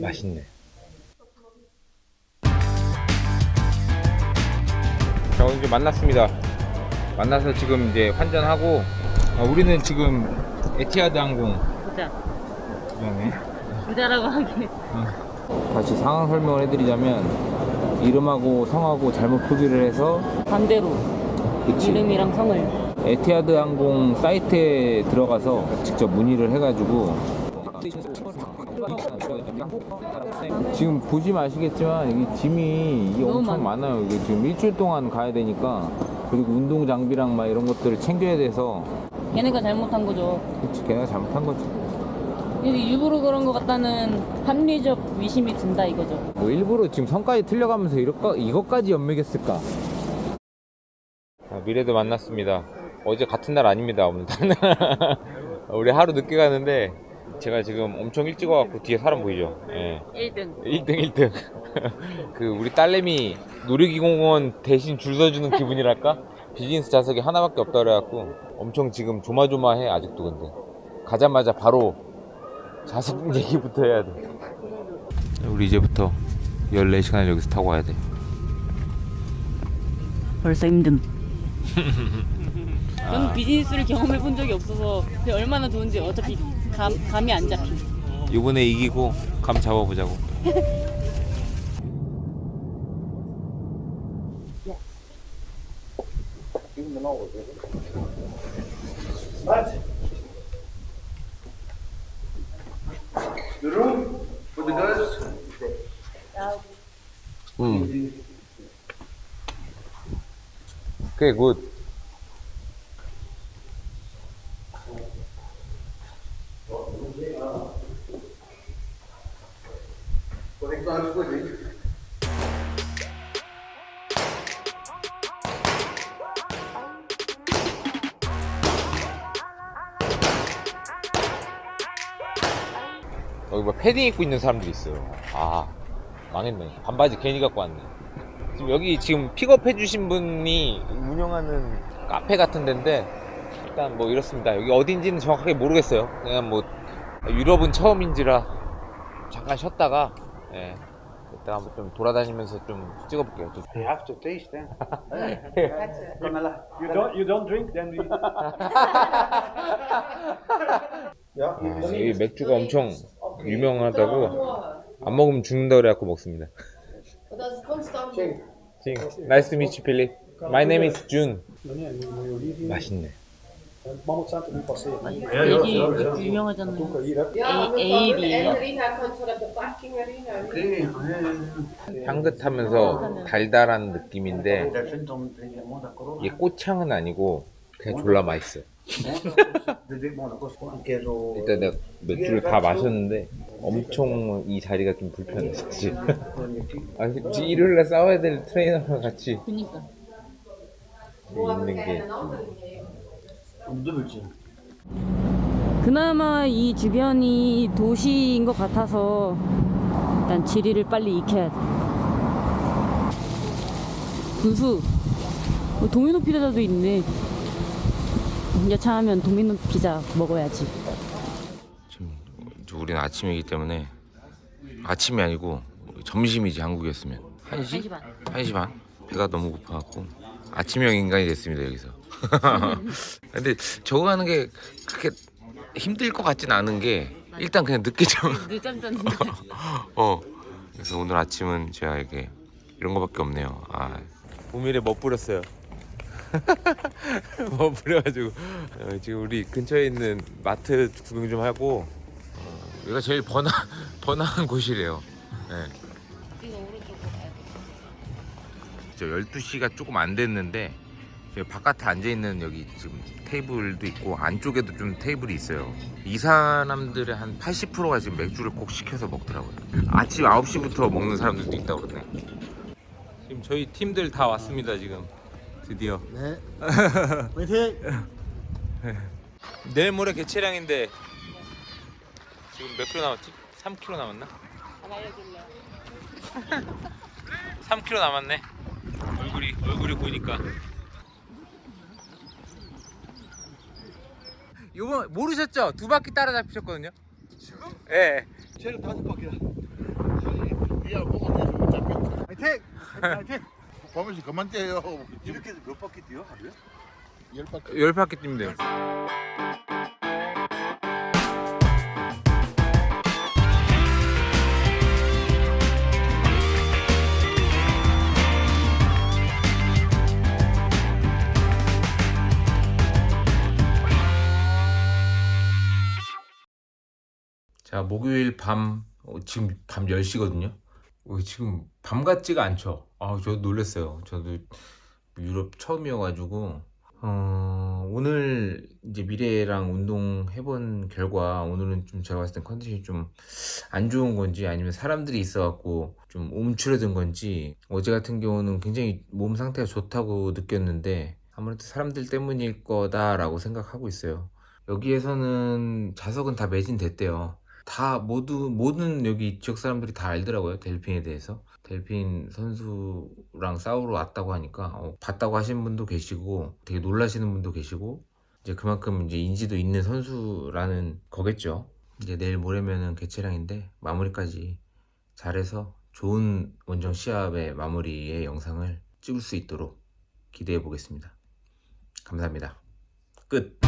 맛있네. 자, 이제 만났습니다. 만나서 지금 이제 환전하고 아, 우리는 지금 에티하드 항공 부자. 그다음에 부자라고 하기. 다시 상황 설명을 해드리자면 이름하고 성하고 잘못 표기를 해서 반대로 그치. 이름이랑 성을. 에티하드 항공 사이트에 들어가서 직접 문의를 해가지고 지금 보시면 아시겠지만 이게 짐이 이게 너무 엄청 많아. 많아요. 이게 지금 일주일 동안 가야 되니까 그리고 운동 장비랑 막 이런 것들을 챙겨야 돼서 걔네가 잘못한 거죠. 그치 걔네가 잘못한 거지. 일부러 그런 것 같다는 합리적 의심이 든다 이거죠. 뭐 일부러 지금 성까지 틀려가면서 이럴까, 이것까지 연맥했을까? 미래도 만났습니다. 어제 같은 날 아닙니다, 오늘. 우리 하루 늦게 가는데 제가 지금 엄청 일찍 와갖고 뒤에 사람 보이죠? 예. 1등. 1등 1등. 그 우리 딸내미 놀이기공원 대신 줄 서주는 기분이랄까? 비즈니스 좌석이 하나밖에 없다 그래갖고 엄청 지금 조마조마해 아직도 근데 가자마자 바로 좌석 얘기부터 해야 돼. 우리 이제부터 14시간을 여기서 타고 와야 돼. 벌써 힘듦. 저는 비즈니스를 경험해 본 적이 없어서 그게 얼마나 좋은지 어차피 감, 감이 안 잡힌. 이번에 이기고 감 잡아보자고. The room for the girls. 음. 오케이 굿. 여기 뭐 패딩 입고 있는 사람들이 있어요. 아 망했네. 반바지 괜히 갖고 왔네. 지금 여기 지금 픽업해 주신 분이 운영하는 카페 같은 데인데 일단 뭐 이렇습니다. 여기 어딘지는 정확하게 모르겠어요. 그냥 뭐 유럽은 처음인지라 잠깐 쉬었다가 예. 이따 한번 좀 돌아다니면서 좀 찍어볼게요. 좀. You have to taste, eh? You don't you don't drink then we Ja, 아, 여기 맥주가 엄청 유명하다고 안 먹으면 죽는다 그래갖고 먹습니다. 징, nice to meet you, Philip. My name is Jun. 맛있네. 여기 유명하잖아요. E- E ja, 향긋하면서 달달한 느낌인데. 이게 꽃향은 아니고 그냥 졸라 맛있어. De 일단 내가 맥주를 다 마셨는데 엄청 이 자리가 좀 불편해 사실. 아 굳이 일요일날 싸워야 될 트레이너랑 같이 그니까. 있는 게. 그나마 이 주변이 도시인 것 같아서 일단 지리를 빨리 익혀야 돼. 군수, 뭐 도미노 피자도 있네. 여차하면 도미노 피자 먹어야지. 지금 우리는 아침이기 때문에 아침이 아니고 점심이지 한국이었으면 1시? 1시 반. 1시 반? 배가 너무 고파갖고 아침형 인간이 됐습니다 여기서 근데 저거 하는 게 그렇게 힘들 것 같진 않은 게 일단 그냥 늦게 자 늦잠 잤는데. 어 그래서 오늘 아침은 제가 이게 이런 거밖에 없네요 아 우밀에 멋 부렸어요 멋 부려가지고 어, 지금 우리 근처에 있는 마트 구경 좀 하고 어, 여기가 제일 번화, 번화한 곳이래요. 네. 저 12시가 조금 안 됐는데 저기 바깥에 앉아 있는 여기 지금 테이블도 있고 안쪽에도 좀 테이블이 있어요. 이 사람들의 한 80%가 지금 맥주를 꼭 시켜서 먹더라고요. 아침 9시부터 먹는 사람들도 있다고 그러네. 지금 저희 팀들 다 왔습니다 지금 드디어. Weet je? 내일 모레 개체량인데 지금 몇 킬로 남았지? 3 킬로 남았나? 3킬로 남았네 얼굴이 얼굴이 보이니까 이거 모르셨죠? 두 바퀴 따라잡히셨거든요 지금? 예 dacht ik pak je. 야좀 잡겠다 화이팅! 화이팅! 보면서 그만 떼요 이렇게 해서 몇 바퀴 뛰어 하루에? 열 바퀴 열 바퀴 뛰면 돼요. 자, 목요일 밤, 어, 지금 밤 10시거든요. 어, 지금 밤 같지가 않죠. 아, 저 놀랐어요. 저도 유럽 처음이어가지고, 어, 오늘 이제 미래랑 운동 해본 결과, 오늘은 좀 제가 봤을 땐 컨디션이 좀 안 좋은 건지, 아니면 사람들이 있어갖고 좀 움츠러든 건지, 어제 같은 경우는 굉장히 몸 상태가 좋다고 느꼈는데, 아무래도 사람들 때문일 거다라고 생각하고 있어요. 여기에서는 좌석은 다 매진됐대요. 다 모두 모든 여기 지역 사람들이 다 알더라고요 델핀에 대해서. 델핀 선수랑 싸우러 왔다고 하니까 어, 봤다고 하시는 분도 계시고 되게 놀라시는 분도 계시고 이제 그만큼 이제 인지도 있는 선수라는 거겠죠. 이제 내일 모레면은 개최량인데 마무리까지 잘해서 좋은 원정 시합의 마무리의 영상을 찍을 수 있도록 기대해 보겠습니다. 감사합니다. 끝